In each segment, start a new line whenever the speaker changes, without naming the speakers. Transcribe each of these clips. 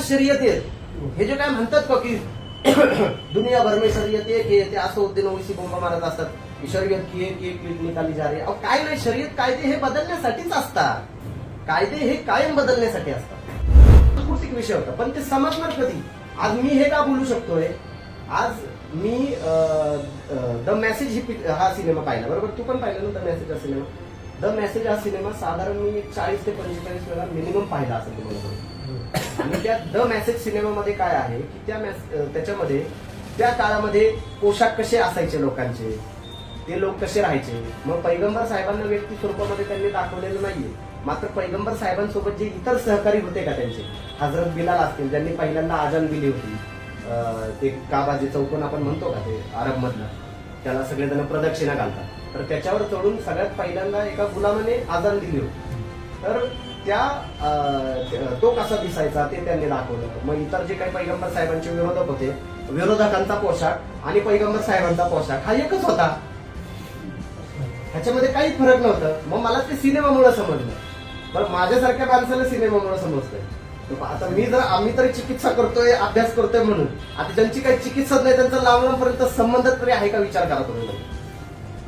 शर्यत येत हे जे काय म्हणतात का की दुनियाभर में शर्यत एक ते असं होते ना बोंबा मारत असतात. शर्यत की एक एक लीट निकाली जा रही अहो काय नाही शर्यत कायदे हे बदलण्यासाठीच असतात. कायदे हे कायम बदलण्यासाठी असतात. सांस्कृतिक विषय होता पण ते समजणार कधी? आज मी हे का बोलू शकतोय? आज मी द मेसेज ही हा सिनेमा पाहिला बरोबर? तू पण पाहिला ना द मेसेज हा सिनेमा? द मेसेज हा सिनेमा साधारण मी चाळीस ते पंचेचाळीस वेळा मिनिमम पाहिला असेल तुम्हाला आणि त्या द मेसेज सिनेमामध्ये काय आहे की त्या त्याच्यामध्ये त्या काळामध्ये पोशाख कसे असायचे लोकांचे? ते लोक कसे राहायचे? मग पैगंबर साहेबांना व्यक्ती स्वरूपामध्ये त्यांनी दाखवलेलं नाहीये. मात्र पैगंबर साहेबांसोबत जे इतर सहकारी होते का त्यांचे? हजरत बिलाल असतील ज्यांनी पहिल्यांदा आजान दिली होती. ते काबा जे चौकोन आपण म्हणतो का ते अरब मधलं त्याला सगळेजण प्रदक्षिणा घालतात. तर त्याच्यावर चढून सगळ्यात पहिल्यांदा एका गुलामाने आजान दिली होती. तर त्या अं, तो कसा दिसायचा ते त्यांनी दाखवलं मग इतर जे काही पैगंबर साहेबांचे विरोधक होते विरोधकांचा पोशाख आणि पैगंबर साहेबांचा पोशाख हा एकच होता. ह्याच्यामध्ये काही फरक नव्हतं. मग मला ते सिनेमामुळे समजलं. बरं माझ्यासारख्या माणसाला सिनेमामुळे समजतंय. तर आता मी जर आम्ही तरी चिकित्सा करतोय अभ्यास करतोय म्हणून आता ज्यांची काही चिकित्साच नाही त्यांचा लांब लांबपर्यंत संबंध तरी आहे का विचार करा तुम्ही.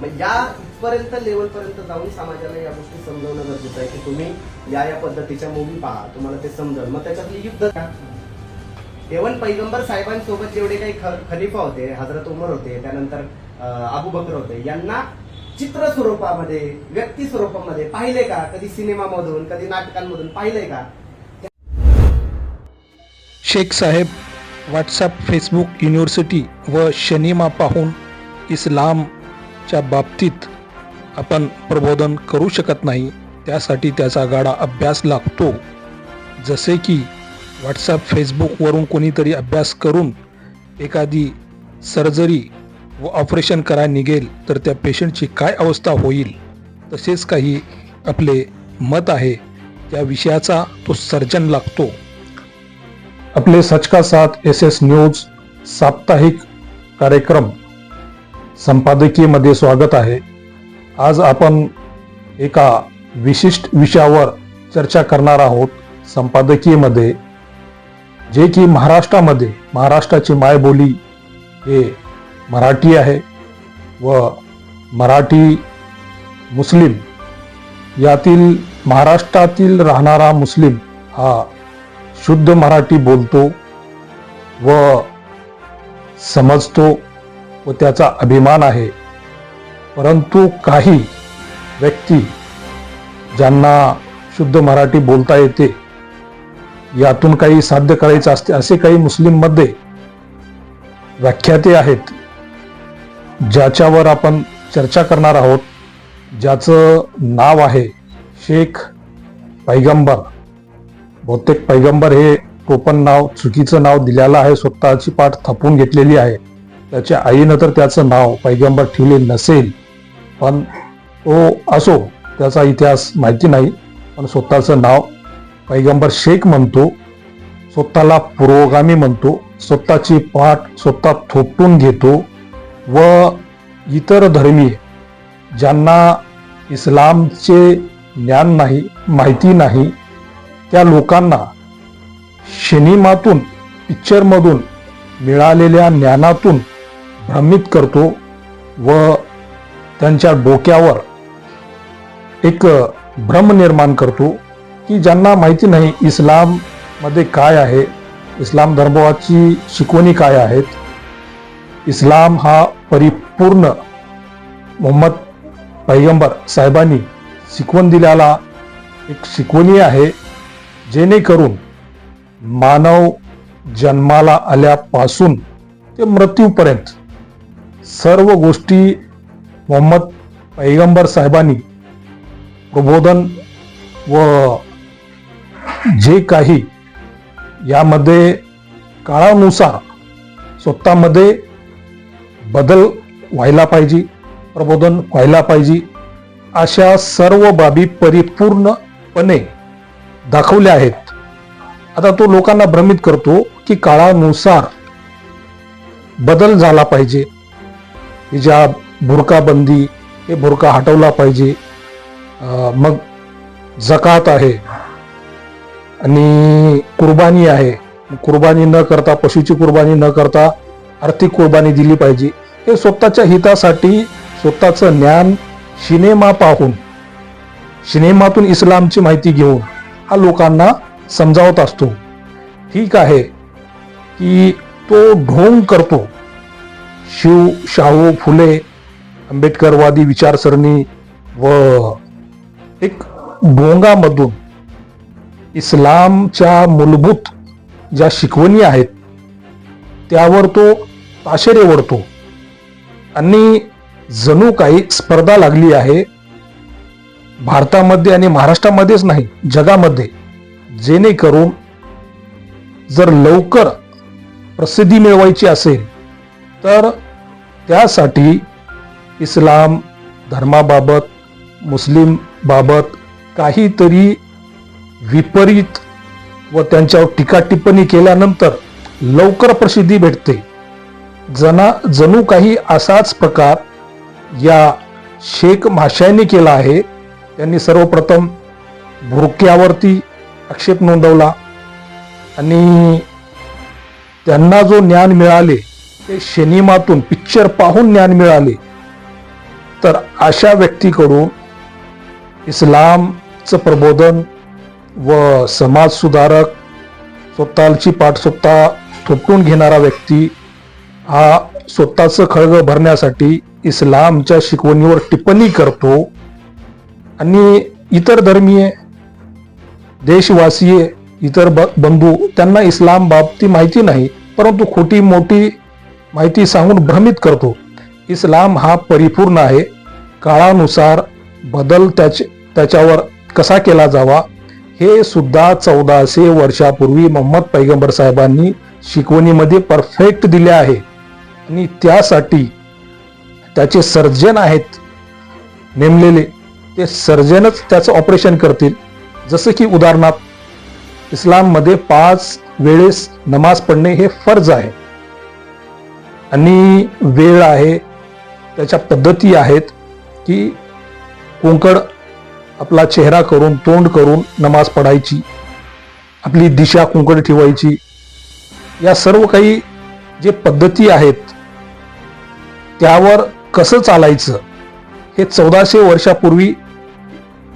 मग या पर्यंत लेवल पर्यंत जाऊन समाजाला या गोष्टी समजवणं गरजेचं आहे की तुम्ही या या पद्धतीच्या मूवी पहा. तुम्हाला ते समजेल. मग त्याच्यातली युद्ध एवन पैगंबर साहेबांसोबत जेवढे काही ख- खलिफा होते हजरत उमर होते त्यानंतर अबू बकर होते यांना चित्र स्वरूपामध्ये व्यक्ती स्वरूपामध्ये पाहिले का? कधी सिनेमामधून कधी नाटकांमधून पाहिलंय का?
शेख साहेब व्हॉट्सअप फेसबुक युनिव्हर्सिटी व शनिमा पाहून इस्लामच्या बाबतीत आपण प्रबोधन करू शकत नाही त्यासाठी त्याचा गाडा अभ्यास लागतो. जसे की व्हॉट्सॲप फेसबुकवरून कोणीतरी अभ्यास करून एखादी सर्जरी व ऑपरेशन करा निघेल तर त्या पेशंटची काय अवस्था होईल? तसेच काही आपले मत आहे त्या विषयाचा तो सर्जन लागतो. आपले सच का साथ एस एस न्यूज साप्ताहिक कार्यक्रम संपादकीयमध्ये स्वागत आहे. आज आपण एका विशिष्ट विषयावर चर्चा करणार आहोत संपादकीयमध्ये जे की महाराष्ट्रामध्ये महाराष्ट्राची मायबोली हे मराठी आहे व मराठी मुस्लिम. यातील महाराष्ट्रातील राहणारा मुस्लिम हा शुद्ध मराठी बोलतो व समजतो व त्याचा अभिमान आहे. परंतु काही व्यक्ती ज्यांना शुद्ध मराठी बोलता येते यातून काही साध्य करायचं असते असे काही मुस्लिममध्ये व्याख्याते आहेत ज्याच्यावर आपण चर्चा करणार आहोत ज्याचं नाव आहे शेख पैगंबर. बहुतेक पैगंबर हे टोपण नाव चुकीचं नाव दिलेलं आहे स्वतःची पाठ थपून घेतलेली आहे. त्याच्या आईनं तर त्याचं नाव पैगंबर ठेवले नसेल. पण तो असो त्याचा इतिहास माहिती नाही पण स्वतःचं नाव पैगंबर शेख म्हणतो. स्वतःला पुरोगामी म्हणतो. स्वतःची पाठ स्वतः थोपटून घेतो व इतर धर्मीय ज्यांना इस्लामचे ज्ञान नाही माहिती नाही त्या लोकांना सिनेमातून पिक्चरमधून मिळालेल्या ज्ञानातून भ्रमित करतो व त्यांच्या डोक्यावर एक भ्रम निर्माण करतो की ज्यांना माहिती नाही इस्लाममध्ये काय आहे इस्लाम धर्माची शिकवणी काय आहेत इस्लाम हा परिपूर्ण मोहम्मद पैगंबर साहेबांनी शिकवण दिलेला एक शिकवणी आहे जेणेकरून मानव जन्माला आल्यापासून ते मृत्यूपर्यंत सर्व गोष्टी मोहम्मद पैगंबर साहेबांनी प्रबोधन व जे काही यामध्ये काळानुसार स्वतःमध्ये बदल व्हायला पाहिजे प्रबोधन व्हायला पाहिजे अशा सर्व बाबी परिपूर्णपणे दाखवल्या आहेत. आता तो लोकांना भ्रमित करतो की काळानुसार बदल झाला पाहिजे. हिजाब बुरकाबंदी हे बुरका हटवला पाहिजे. मग जकात आहे आणि कुर्बानी आहे. कुर्बानी न करता पशुची कुर्बानी न करता आर्थिक कुर्बानी दिली पाहिजे. हे स्वतःच्या हितासाठी स्वतःचं ज्ञान सिनेमा पाहून सिनेमातून इस्लामची माहिती घेऊन हा लोकांना समजावत असतो. ठीक आहे की तो ढोंग करतो. शिव शाहू फुले आंबेडकरवादी विचारसरणी व एक ढोंगामधून इस्लामच्या मूलभूत ज्या शिकवणी आहेत त्यावर तो ताशेरे ओढतो. आणि जणू काही स्पर्धा लागली आहे. भारतामध्ये आणि महाराष्ट्रामध्येच नाही जगामध्ये. जेणेकरून जर लवकर प्रसिद्धी मिळवायची असेल तर त्यासाठी इस्लाम धर्माबाबत मुस्लिमबाबत काहीतरी विपरीत व त्यांच्यावर टीका टिप्पणी केल्यानंतर लवकर प्रसिद्धी भेटते. जना जणू काही असाच प्रकार या शेख माशांनी केला आहे. त्यांनी सर्वप्रथम भुरक्यावरती आक्षेप नोंदवला आणि त्यांना जो ज्ञान मिळाले ते सिनेमातून पिक्चर पाहून ज्ञान मिळाले. तर अशा व्यक्तीकडून इस्लामचं प्रबोधन व समाज सुधारक स्वतःची पाठ स्वतः थोपटून घेणारा व्यक्ती हा स्वतःचं खळग भरण्यासाठी इस्लामच्या शिकवणीवर टिप्पणी करतो. आणि इतर धर्मीय देशवासीय इतर ब बंधू त्यांना इस्लाम बाबती माहिती नाही परंतु खोटी मोठी माहिती सांगून भ्रमित करतो. इस्लाम हा परिपूर्ण आहे. काळानुसार बदल त्याचे त्याच्यावर कसा केला जावा हे सुद्धा चौदाशे वर्षापूर्वी मोहम्मद पैगंबर साहेबांनी शिकवणीमध्ये परफेक्ट दिले आहे. आणि त्यासाठी त्याचे सर्जन आहेत. नेमलेले ते सर्जनच त्याचं ऑपरेशन करतील. जसं की उदाहरणार्थ इस्लाममध्ये पाच वेळेस नमाज पडणे हे फर्ज आहे. आणि वेळ आहे त्याच्या पद्धती आहेत की कुंकड आपला चेहरा करून तोंड करून नमाज पडायची आपली दिशा कुंकड ठेवायची या सर्व काही जे पद्धती आहेत त्यावर कसं चालायचं हे चौदाशे वर्षापूर्वी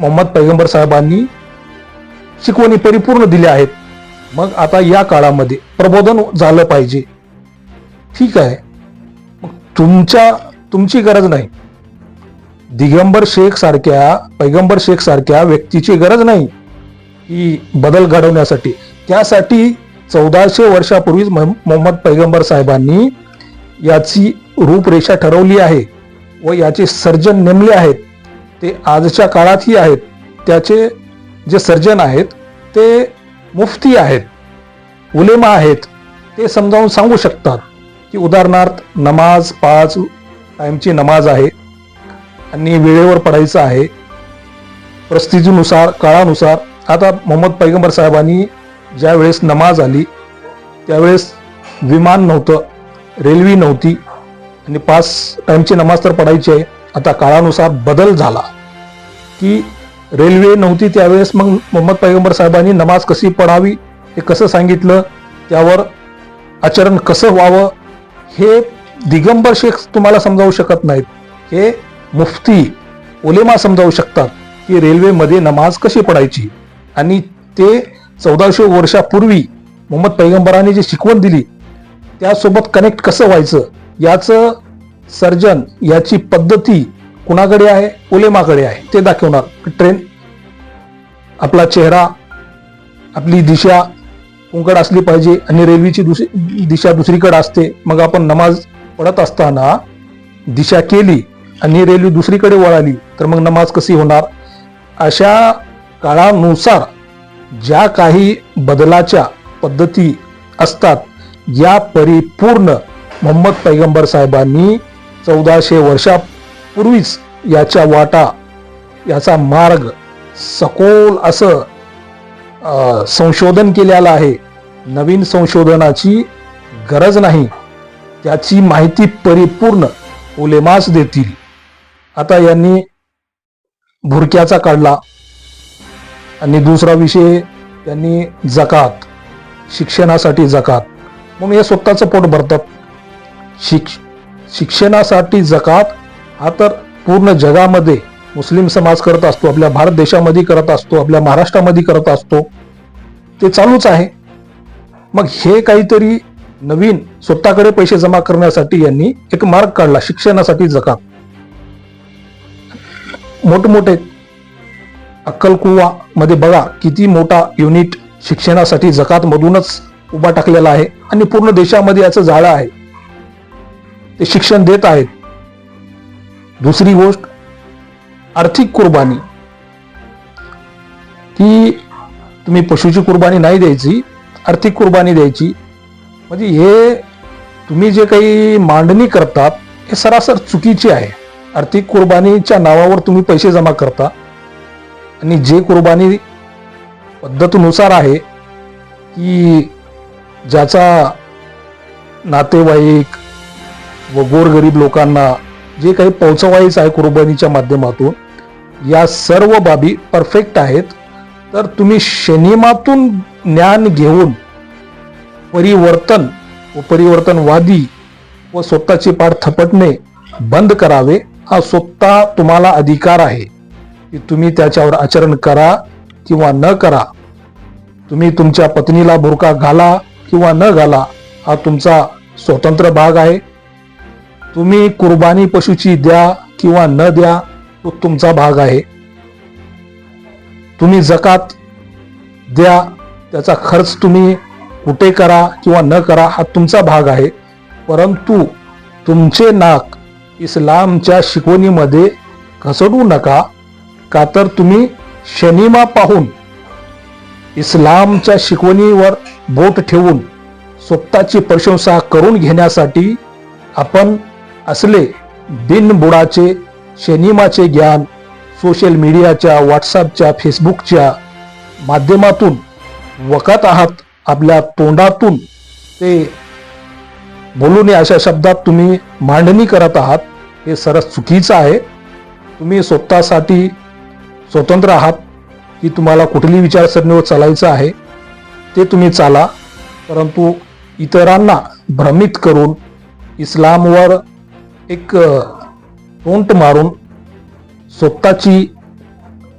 मोहम्मद पैगंबर साहेबांनी शिकवणी परिपूर्ण दिल्या आहेत. मग आता या काळामध्ये प्रबोधन झालं पाहिजे. ठीक आहे. मग तुमच्या तुमची गरज नाही. दिगंबर शेख सारख्या पैगंबर शेख सारख्या व्यक्तीची गरज नाही ही बदल घडवण्यासाठी. त्यासाठी चौदाशे वर्षापूर्वीच मोहम्मद पैगंबर साहेबांनी याची रूपरेषा ठरवली आहे व याचे सर्जन नेमले आहेत. ते आजच्या काळातही आहेत. त्याचे जे सर्जन आहेत ते मुफ्ती आहेत उलेमा आहेत ते समजावून सांगू शकतात की उदाहरणार्थ नमाज पाच टाईमची नमाज आहे. आणि वेळेवर पडायचं आहे. परिस्थितीनुसार काळानुसार. आता मोहम्मद पैगंबर साहेबांनी ज्या वेळेस नमाज आली त्यावेळेस विमान नव्हतं रेल्वे नव्हती. आणि पाच टाईमची नमाज तर पडायची आहे. आता काळानुसार बदल झाला. की रेल्वे नव्हती त्यावेळेस मग मोहम्मद पैगंबर साहेबांनी नमाज कशी पडावी हे कसं सांगितलं त्यावर आचरण कसं व्हावं हे दिगंबर शेख तुम्हाला समजावू शकत नाहीत. हे मुफ्ती ओलेमा समजावू शकतात की रेल्वेमध्ये नमाज कशी पडायची आणि ते चौदाशे वर्षापूर्वी मोहम्मद पैगंबरांनी जी शिकवण दिली त्यासोबत कनेक्ट कसं व्हायचं? याचं सर्जन याची पद्धती कुणाकडे आहे? ओलेमाकडे आहे. ते दाखवणार. ट्रेन आपला चेहरा आपली दिशा कुंकड असली पाहिजे आणि रेल्वेची दुसरी दिशा दुसरीकडे असते. मग आपण नमाज पडत असताना दिशा केली आणि रेल्वे दुसरीकडे वळाली तर मग नमाज कशी होणार? अशा काळानुसार ज्या काही बदलाच्या पद्धती असतात या परिपूर्ण मोहम्मद पैगंबर साहेबांनी चौदाशे वर्षापूर्वीच याच्या वाटा याचा मार्ग सखोल असं संशोधन केलेलं आहे. नवीन संशोधनाची गरज नाही. त्याची माहिती परिपूर्ण उलेमास देतील. आता यांनी भुरक्याचा काढला. आणि दुसरा विषय त्यांनी जकात शिक्षणासाठी जकात. म्हणून हे स्वतःचं पोट भरतात. शिक शिक्षणासाठी जकात हा तर पूर्ण जगामध्ये मुस्लिम समाज करत असतो आपल्या भारत देशामध्ये करत असतो आपल्या महाराष्ट्रामध्ये करत असतो. ते चालूच आहे. मग हे काहीतरी नवीन स्वतःकडे पैसे जमा करण्यासाठी यांनी एक मार्ग काढला शिक्षणासाठी जकात मोठमोठे अक्कलकुवा मध्ये बघा किती मोठा युनिट शिक्षणासाठी जकात मधूनच उभा टाकलेला आहे आणि पूर्ण देशामध्ये याचं जाळं आहे. ते शिक्षण देत आहेत. दुसरी गोष्ट आर्थिक कुर्बानी. की तुम्ही पशुची कुर्बानी नाही द्यायची आर्थिक कुर्बानी द्यायची. म्हणजे हे तुम्ही जे काही मांडणी करतात हे सरासर चुकीची आहे. आर्थिक कुर्बानीच्या नावावर तुम्ही पैसे जमा करता. आणि जे कुर्बानी पद्धतीनुसार आहे की ज्याचा नातेवाईक व गोरगरीब लोकांना जे काही पोहोचवायचं आहे कुर्बानीच्या माध्यमातून या सर्व बाबी परफेक्ट आहेत. तर तुम्ही शनिमातून ज्ञान घेऊन परिवर्तन व परिवर्तनवादी व स्वतःचे पाठ थपटणे बंद करावे हा स्वतः तुम्हाला अधिकार आहे. की तुम्ही त्याच्यावर आचरण करा किंवा न करा. तुम्ही तुमच्या पत्नीला बुरका घाला किंवा न घाला हा तुमचा स्वतंत्र भाग आहे. तुम्ही कुर्बानी पशुची द्या किंवा न द्या तो तुमचा भाग आहे. तुम्ही जकात द्या त्याचा खर्च तुम्ही कुठे करा किंवा न करा हा तुमचा भाग आहे. परंतु तुमचे नाक इस्लामच्या शिकवणीमध्ये घसडू नका का तर तुम्ही शनिमा पाहून इस्लामच्या शिकवणीवर बोट ठेवून स्वतःची प्रशंसा करून घेण्यासाठी आपण असले बिनबुडाचे शनिमाचे ज्ञान सोशल मीडियाच्या व्हॉट्सअपच्या फेसबुकच्या माध्यमातून वकत आहात. आपल्या तोंडातून ते बोलू नये अशा शब्दात तुम्ही मांडणी करत आहात. हे सरस चुकीचं आहे. तुम्ही स्वतःसाठी स्वतंत्र आहात की तुम्हाला कुठली विचारसरणीवर चालायचं आहे ते तुम्ही चाला. परंतु इतरांना भ्रमित करून इस्लामवर एक अ, मारून स्वतःची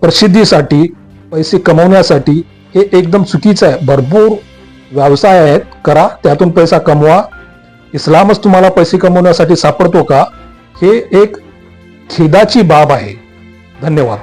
प्रसिद्धीसाठी पैसे कमवण्यासाठी हे एकदम चुकीचं आहे. भरपूर व्यवसाय आहेत करा त्यातून पैसा कमवा. इस्लामच तुम्हाला पैसे कमवण्यासाठी सापडतो का? हे एक खेदाची बाब आहे. धन्यवाद.